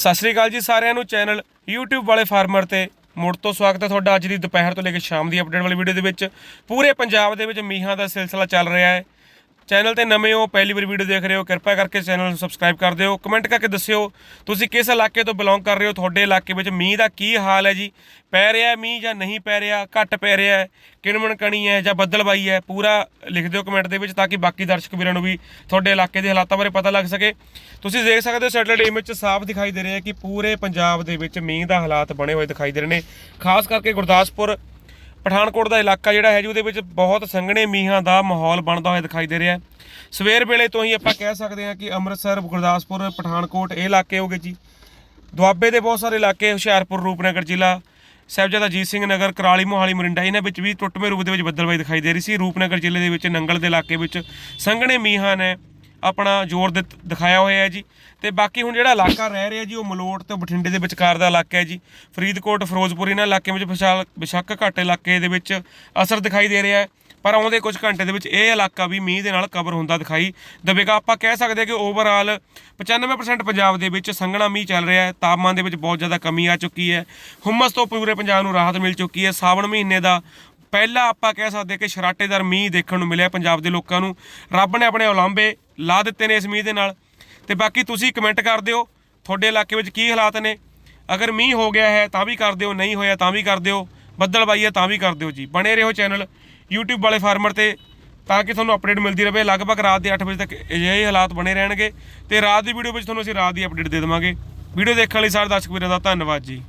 ਸਤਿ ਸ੍ਰੀ ਅਕਾਲ ਜੀ ਸਾਰਿਆਂ ਨੂੰ। ਚੈਨਲ YouTube ਵਾਲੇ ਫਾਰਮਰ ਤੇ ਮੁੜ ਤੋਂ ਸਵਾਗਤ ਹੈ ਤੁਹਾਡਾ ਅੱਜ ਦੀ ਦੁਪਹਿਰ ਤੋਂ ਲੈ ਕੇ ਸ਼ਾਮ ਦੀ ਅਪਡੇਟ ਵਾਲੀ ਵੀਡੀਓ ਦੇ ਵਿੱਚ। ਪੂਰੇ ਪੰਜਾਬ ਦੇ ਵਿੱਚ ਮੀਂਹਾਂ ਦਾ ਸਿਲਸਿਲਾ ਚੱਲ ਰਿਹਾ ਹੈ। ਚੈਨਲ ਤੇ ਨਵੇਂ ਹੋ, ਪਹਿਲੀ ਵਾਰ ਵੀਡੀਓ ਦੇਖ ਰਹੇ ਹੋ, ਕਿਰਪਾ ਕਰਕੇ ਚੈਨਲ ਨੂੰ ਸਬਸਕ੍ਰਾਈਬ ਕਰ ਦਿਓ। ਕਮੈਂਟ ਕਰਕੇ ਦੱਸਿਓ, ਤੁਸੀਂ ਕਿਸ ਇਲਾਕੇ ਤੋਂ ਬਿਲੋਂਗ ਕਰ ਰਹੇ ਹੋ? ਤੁਹਾਡੇ ਇਲਾਕੇ ਵਿੱਚ ਮੀਂਹ ਦਾ ਕੀ ਹਾਲ ਹੈ ਜੀ? ਪੈ ਰਿਹਾ ਮੀਂਹ ਜਾਂ ਨਹੀਂ ਪੈ ਰਿਹਾ? ਘੱਟ ਪੈ ਰਿਹਾ ਹੈ? ਕਿਣਮਣ ਕਣੀ ਹੈ ਜਾਂ ਬੱਦਲਬਾਈ ਹੈ? ਪੂਰਾ ਲਿਖ ਦਿਓ ਕਮੈਂਟ ਦੇ ਵਿੱਚ ਤਾਂ ਕਿ ਬਾਕੀ ਦਰਸ਼ਕ ਵੀਰਾਂ ਨੂੰ ਵੀ ਤੁਹਾਡੇ ਇਲਾਕੇ ਦੇ ਹਾਲਾਤਾਂ ਬਾਰੇ ਪਤਾ ਲੱਗ ਸਕੇ। ਤੁਸੀਂ ਦੇਖ ਸਕਦੇ ਹੋ ਸੈਟਰਡੇ ਇਮੇਜ 'ਚ ਸਾਫ਼ ਦਿਖਾਈ ਦੇ ਰਿਹਾ ਕਿ ਪੂਰੇ ਪੰਜਾਬ ਦੇ ਵਿੱਚ ਮੀਂਹ ਦਾ ਹਾਲਾਤ ਬਣੇ ਹੋਏ ਦਿਖਾਈ ਦੇ ਰਹੇ ਨੇ। ਖਾਸ ਕਰਕੇ ਗੁਰਦਾਸਪੁਰ ਪਠਾਨਕੋਟ ਦਾ ਇਲਾਕਾ ਜਿਹੜਾ ਹੈ ਜੀ, ਉਹਦੇ ਵਿੱਚ ਬਹੁਤ ਸੰਘਣੇ ਮੀਂਹਾਂ ਦਾ ਮਾਹੌਲ ਬਣਦਾ ਹੋਇਆ ਦਿਖਾਈ ਦੇ ਰਿਹਾ ਹੈ। ਸਵੇਰ ਵੇਲੇ ਤੋਂ ਹੀ ਆਪਾਂ ਕਹਿ ਸਕਦੇ ਹਾਂ ਕਿ ਅੰਮ੍ਰਿਤਸਰ, ਗੁਰਦਾਸਪੁਰ, ਪਠਾਨਕੋਟ ਇਹ ਇਲਾਕੇ ਹੋਗੇ ਜੀ। ਦੁਆਬੇ ਦੇ ਬਹੁਤ ਸਾਰੇ ਇਲਾਕੇ, ਹੁਸ਼ਿਆਰਪੁਰ, ਰੂਪਨਗਰ ਜ਼ਿਲ੍ਹਾ, ਸਾਹਿਬਜ਼ਾਦਾ ਅਜੀਤ ਸਿੰਘ ਨਗਰ, ਕਰਾਲੀ, ਮੋਹਾਲੀ, ਮਰਿੰਡਾ, ਇਹਨਾਂ ਵਿੱਚ ਵੀ ਟੁੱਟਵੇਂ ਰੂਪ ਦੇ ਵਿੱਚ ਬੱਦਲਬਾਈ ਦਿਖਾਈ ਦੇ ਰਹੀ ਸੀ। ਰੂਪਨਗਰ ਜ਼ਿਲ੍ਹੇ ਦੇ ਵਿੱਚ, ਨੰਗਲ ਦੇ ਇਲਾਕੇ ਵਿੱਚ ਸੰਘਣੇ ਮੀਂਹਾਂ ਨੇ ਆਪਣਾ ਜ਼ੋਰ ਦਿੱਤ- ਦਿਖਾਇਆ ਹੋਇਆ ਹੈ ਜੀ। ਤੇ ਬਾਕੀ ਹੁਣ ਜਿਹੜਾ ਇਲਾਕਾ ਰਹਿ ਰਿਹਾ ਜੀ, ਉਹ ਮਲੋਟ ਤੇ ਬਠਿੰਡੇ ਦੇ ਵਿਚਕਾਰ ਦਾ ਇਲਾਕਾ ਹੈ ਜੀ। ਫਰੀਦਕੋਟ, ਫਿਰੋਜ਼ਪੁਰ ਇਹਨਾਂ ਇਲਾਕਿਆਂ ਵਿੱਚ ਵਿਸ਼ਾਲ ਬਿਸ਼ੱਕ ਘੱਟ ਇਲਾਕੇ ਦੇ ਵਿੱਚ ਅਸਰ ਦਿਖਾਈ ਦੇ ਰਿਹਾ ਹੈ। ਪਰ ਆਉਂਦੇ ਕੁਝ ਘੰਟੇ ਦੇ ਵਿੱਚ ਇਹ ਇਲਾਕਾ ਵੀ ਮੀਂਹ ਦੇ ਨਾਲ ਕਵਰ ਹੁੰਦਾ ਦਿਖਾਈ ਦੇਵੇਗਾ। ਆਪਾਂ ਕਹਿ ਸਕਦੇ ਹਾਂ ਕਿ ਓਵਰਆਲ 95% ਪੰਜਾਬ ਦੇ ਵਿੱਚ ਸੰਘਣਾ ਮੀਂਹ ਚੱਲ ਰਿਹਾ ਹੈ। ਤਾਪਮਾਨ ਦੇ ਵਿੱਚ ਬਹੁਤ ਜ਼ਿਆਦਾ ਕਮੀ ਆ ਚੁੱਕੀ ਹੈ। ਹੁਮਸ ਤੋਂ ਪੂਰੇ ਪੰਜਾਬ ਨੂੰ ਰਾਹਤ ਮਿਲ ਚੁੱਕੀ ਹੈ। ਸਾਵਣ ਮਹੀਨੇ ਦਾ ਪਹਿਲਾ ਆਪਾਂ ਕਹਿ ਸਕਦੇ ਕਿ ਸ਼ਰਾਟੇਦਾਰ ਮੀਂਹ ਦੇਖਣ ਨੂੰ ਮਿਲਿਆ ਪੰਜਾਬ ਦੇ ਲੋਕਾਂ ਨੂੰ। ਰੱਬ ਨੇ ਆਪਣੇ ਉਲਾਂਬੇ ਲਾ ਦਿੱਤੇ ਨੇ ਇਸ ਮੀਂਹ ਦੇ ਨਾਲ। ਤੇ ਬਾਕੀ ਤੁਸੀਂ ਕਮੈਂਟ ਕਰ ਦਿਓ, ਤੁਹਾਡੇ ਇਲਾਕੇ ਵਿੱਚ ਕੀ ਹਾਲਾਤ ਨੇ। ਅਗਰ ਮੀਂਹ ਹੋ ਗਿਆ ਹੈ ਤਾਂ ਵੀ ਕਰ ਦਿਓ, ਨਹੀਂ ਹੋਇਆ ਤਾਂ ਵੀ ਕਰ ਦਿਓ। ਬੱਦਲ ਬੱਦਲਬਾਈ ਹੈ ਤਾਂ ਵੀ ਕਰ ਦਿਓ ਜੀ। ਬਣੇ ਰਹੋ ਚੈਨਲ YouTube ਵਾਲੇ ਫਾਰਮਰ ਤੇ, ਤਾਂ ਕਿ ਤੁਹਾਨੂੰ ਅਪਡੇਟ ਮਿਲਦੀ ਰਹੇ। ਲਗਭਗ ਰਾਤ ਦੇ 8 ਵਜੇ ਤੱਕ ਅਜਿਹੇ ਹਾਲਾਤ ਬਣੇ ਰਹਿਣਗੇ। ਤੇ ਰਾਤ ਦੀ ਵੀਡੀਓ ਵਿੱਚ ਤੁਹਾਨੂੰ ਅਸੀਂ ਰਾਤ ਦੀ ਅਪਡੇਟ ਦੇ ਦੇਵਾਂਗੇ। ਵੀਡੀਓ ਦੇਖਣ ਲਈ ਸਾਰੇ ਦਰਸ਼ਕ ਵੀਰਾਂ ਦਾ ਧੰਨਵਾਦ ਜੀ।